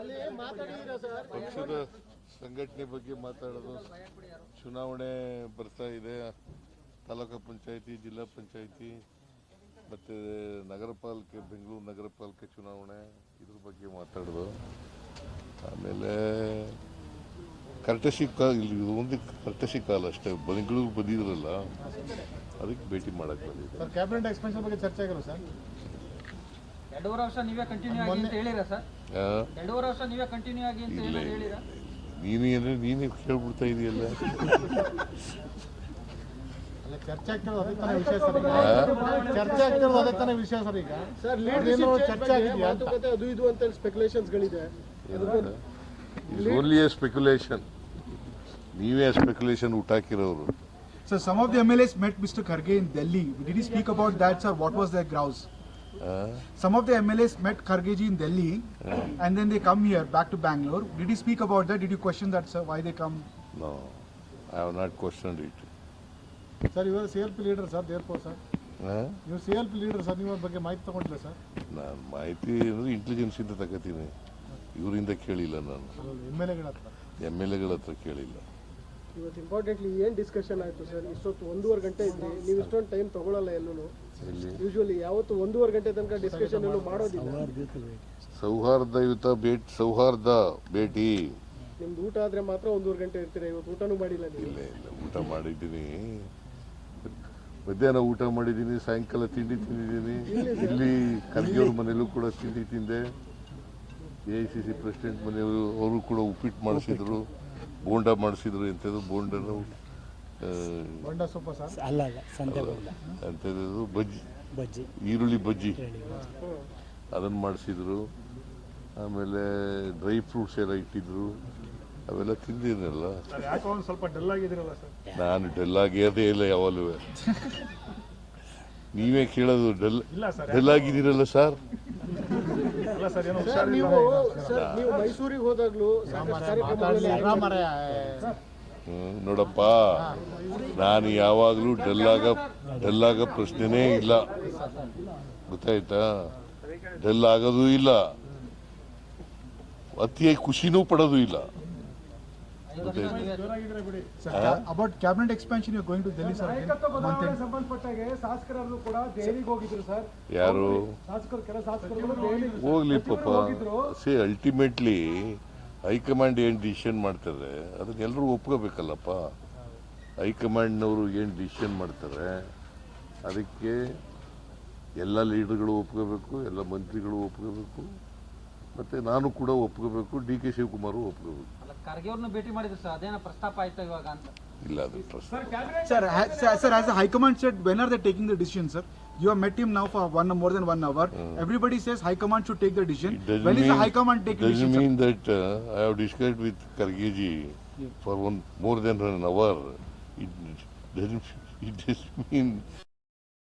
ಅಲ್ಲಿ ಮಾತಾಡಿದ್ದೀರಾ ಸರ್? ಪಕ್ಷದ ಸಂಘಟನೆ ಬಗ್ಗೆ ಮಾತಾಡೋದು ಚುನಾವಣೆ ಬರ್ತಾ ಇದೆ. ತಾಲೂಕು ಪಂಚಾಯಿತಿ ಜಿಲ್ಲಾ ಪಂಚಾಯಿತಿ ಮತ್ತು ನಗರ ಪಾಲಿಕೆ ಬೆಂಗಳೂರು ನಗರ ಪಾಲಿಕೆ ಚುನಾವಣೆ ಇದ್ರ ಬಗ್ಗೆ ಮಾತಾಡೋದು. ಆಮೇಲೆ ಕರ್ಟಸಿ ಕಾಲ್ ಇಲ್ಲಿ ಒಂದು ಕರ್ಟಸಿ ಕಾಲ ಅಷ್ಟೇ. ಬೆಂಗಳೂರು ಬಂದಿದ್ರಲ್ಲ ಅದಕ್ಕೆ ಭೇಟಿ ಮಾಡಕ್ಕೆ ಬಂದಿದ್ದೆ. ಸರ್ ಕ್ಯಾಬಿನೆಟ್ ಎಕ್ಸ್ಪೆನ್ಷನ್ ಬಗ್ಗೆ ಚರ್ಚೆ ಆಗಿಲ್ಲ ಸರ್? ಎರಡೂವರೆ ವರ್ಷ ನೀವೇ ಕಂಟಿನ್ಯೂ ಆಗಿ ಅಂತ ಹೇಳಿರಾ ಸರ್? ಆ? ಎರಡೂವರೆ ವರ್ಷ ನೀವೇ ಕಂಟಿನ್ಯೂ ಆಗಿ ಅಂತ ಇಲ್ಲ ಇಲ್ಲ ನೀನು ಏನೇ ನೀನೇ ಕೇಳ್ಬಿಡ್ತಾ ಇದೆಯಲ್ಲ. ಅಲ್ಲ ಚರ್ಚೆ ಆಗ್ತಿರೋದು ಅದೇ ತಾನೇ ವಿಷಯ ಸರ್ ಈಗ. ಚರ್ಚೆ ಆಗ್ತಿರೋದು ಅದೇ ತಾನೇ ವಿಷಯ ಸರ್ ಈಗ. ಸರ್ ಚರ್ಚೆ ಆಗಿದೆಯಾ ಮಾತುಕತೆ? ಅದು ಇದು ಅಂತ ಸ್ಪೆಕ್ಯುಲೇಷನ್ಸ್ಗಳಿದೆ ಇಟ್ಸ್ ಓನ್ಲಿ ಎ ಸ್ಪೆಕ್ಯುಲೇಷನ್ ನೀವೇ ಸ್ಪೆಕ್ಯುಲೇಷನ್ ಊಟ sir some some of MLAs met Mr in Delhi. Did he speak about that, sir? What was their grouse? ಆ? Some of the MLAs met Khargeji in Delhi, and then they come here back to Bangalore. Did you speak about that? Did you question that, sir? Why they come? No, I have not questioned it. Sir ಇವರು C L P leader sir ದೇರ್ಪೋ sir ಆ? ಇವ್ರು C L P leader sir ನೀವು ಅದ್ರ ಬಗ್ಗೆ ಮಾಹಿತಿ ತಗೊಂಡಿಲ್ಲ sir ನಾನು ಮಾಹಿತಿ ಅಂದರೆ ಇಂಟೆಲಿಜೆನ್ಸಿಂದ ತಗೋತೀನಿ ಇವರಿಂದ ಕೇಳಿಲ್ಲ ನಾನು ಎಂ ಎಲ್ ಎಗಳ ಹತ್ರ ಎಂ ಎಲ್ ಎಗಳ ಹತ್ರ ಕೇಳಿಲ್ಲ ಇವತ್ತು ಇಂಪಾರ್ಟೆಂಟ್ಲಿ ಏನು ಡಿಸ್ಕಷನ್ ಆಯಿತು ಸರ್ ಇಷ್ಟೊತ್ತು ಒಂದೂವರೆ ಗಂಟೆ ಇದ್ರಿ ನೀವು ಇಷ್ಟೊಂದು ಟೈಮ್ ತಗೊಳ್ಳಲ್ಲ ಎಲ್ಲೂ ಯೂಶ್ವಲಿ ಯಾವತ್ತು ಒಂದೂವರೆ ಗಂಟೆ ತನಕ ಡಿಸ್ಕಷನ್ ಎಲ್ಲೂ ಮಾಡೋದಿಲ್ಲ. ಸೌಹಾರ್ದಯುತ ಭೇಟಿ ಸೌಹಾರ್ದ ಭೇಟಿ. ನಿಮ್ದು ಊಟ ಆದ್ರೆ ಮಾತ್ರ ಒಂದೂವರೆ ಗಂಟೆ ಇರ್ತೀರ? ಇವತ್ತು ಊಟನೂ ಮಾಡಿಲ್ಲ ನೀವು. ಇಲ್ಲ ಇಲ್ಲ ಊಟ ಮಾಡಿದ್ದೀನಿ. ಮಧ್ಯಾಹ್ನ ಊಟ ಮಾಡಿದ್ದೀನಿ ಸಾಯಂಕಾಲ ತಿಂಡಿ ತಿಂದಿದ್ದೀನಿ. ಇಲ್ಲಿ ಕಲ್ಗಿಯವ್ರ ಮನೆಯಲ್ಲೂ ಕೂಡ ತಿಂಡಿ ತಿಂದೆ. A I C C president ಮನೆಯವರು ಅವರು ಕೂಡ ಉಪ್ಪಿಟ್ಟು ಮಾಡಿಸಿದ್ರು. ಬೋಂಡ ಮಾಡಿಸಿದ್ರು ಎಂಥದ್ದು? ಬೋಂಡನು ಆ, ಬಂಡ ಸೊಪ್ಪ ಸರ್? ಅಲ್ಲ ಅಲ್ಲ ಸಂತೆ ಎಂಥದ್ದು ಬಜ್ಜಿ. ಬಜ್ಜಿ. ಈರುಳ್ಳಿ ಬಜ್ಜಿ. ಅದನ್ನು ಮಾಡಿಸಿದ್ರು. ಆಮೇಲೆ ಡ್ರೈ ಫ್ರೂಟ್ಸ್ ಎಲ್ಲ ಇಟ್ಟಿದ್ರು. ಅವೆಲ್ಲ ತಿಂದಿದ್ನಲ್ಲ? ಯಾಕೋ ಸ್ವಲ್ಪ ಡಲ್ ಆಗಿದ್ದೀರಲ್ಲ ಸರ್? ನಾನು ಡೆಲ್ ಆಗಿರೋದೇ ಇಲ್ಲ ಯಾವಾಗಲೂ. ನೀವೇ ಕೇಳೋದು ಡಲ್ ಇಲ್ಲ ಸರ್ ಡೆಲ್ ಆಗಿದ್ದೀರಲ್ಲ ಸರ್? ಸರ್ ನೀವು ಸರ್ ನೀವು ಮೈಸೂರಿಗೆ ಹೋದಾಗ್ಲೂ ಸಾಕಷ್ಟು ಕಾರ್ಯಕ್ರಮಗಳಲ್ಲಿ ನೋಡಪ್ಪ ನಾನು ಯಾವಾಗಲೂ ಡೆಲ್ಲಾಗ ಡೆಲ್ಲಾಗ ಪ್ರಶ್ನೆನೇ ಇಲ್ಲ. ಗೊತ್ತಾಯ್ತಾ? ಡಲ್ ಆಗೋದು ಇಲ್ಲ. ಅತಿಯಾಗಿ ಖುಷಿನೂ ಪಡೋದು ಇಲ್ಲ. You're cabinet to Delhi, sir. again, month end. ಸಂಬಂಧಪಟ್ಟಾಗೆ ಶಾಸಕರನ್ನು ಕೂಡ ದೆಹಲಿಗೆ ಹೋಗಿದ್ರು ಸರ್ ಯಾರು? ಶಾಸಕರು ಕೆಲ ಶಾಸಕರು ಹೋಗ್ಲಿ ಪಾಪ. ಸಿ ಅಲ್ಟಿಮೇಟ್ಲಿ ಹೈಕಮಾಂಡ್ ಏನು ಡಿಸಿಷನ್ ಮಾಡ್ತಾರೆ? ಅದಕ್ಕೆ ಎಲ್ಲರೂ ಒಪ್ಕೋಬೇಕಲ್ಲಪ್ಪ. ಹೈಕಮಾಂಡ್ನವರು ಏನು ಡಿಸಿಷನ್ ಮಾಡ್ತಾರೆ? ಅದಕ್ಕೆ ಎಲ್ಲ ಲೀಡರ್ಗಳು ಒಪ್ಕೋಬೇಕು ಎಲ್ಲ ಮಂತ್ರಿಗಳು ಒಪ್ಕೋಬೇಕು. ಮತ್ತು ನಾನು ಕೂಡ ಒಪ್ಕೋಬೇಕು ಡಿ ಕೆ ಶಿವಕುಮಾರ್ ಒಪ್ಕೋಬೇಕು ಅಲ್ಲ ಖರ್ಗೆ ಅವ್ರನ್ನ ಭೇಟಿ ಮಾಡಿದ್ರು ಸರ್ ಅದೇನ ಪ್ರಸ್ತಾಪ ಆಯ್ತಾ ಇವಾಗ ಅಂತ ಇಲ್ಲ ಅದು ಪ್ರಶ್ನೆ Sir, ha- sir, sir, as the High Command said, when are they taking the decision, sir? You have met him now for one more than one hour. Everybody says High Command should take the decision. It doesn't When is the mean- High Command taking doesn't decision? sir? mean that uh, I have discussed with Kargeji for one more than an hour. It doesn't. It doesn't mean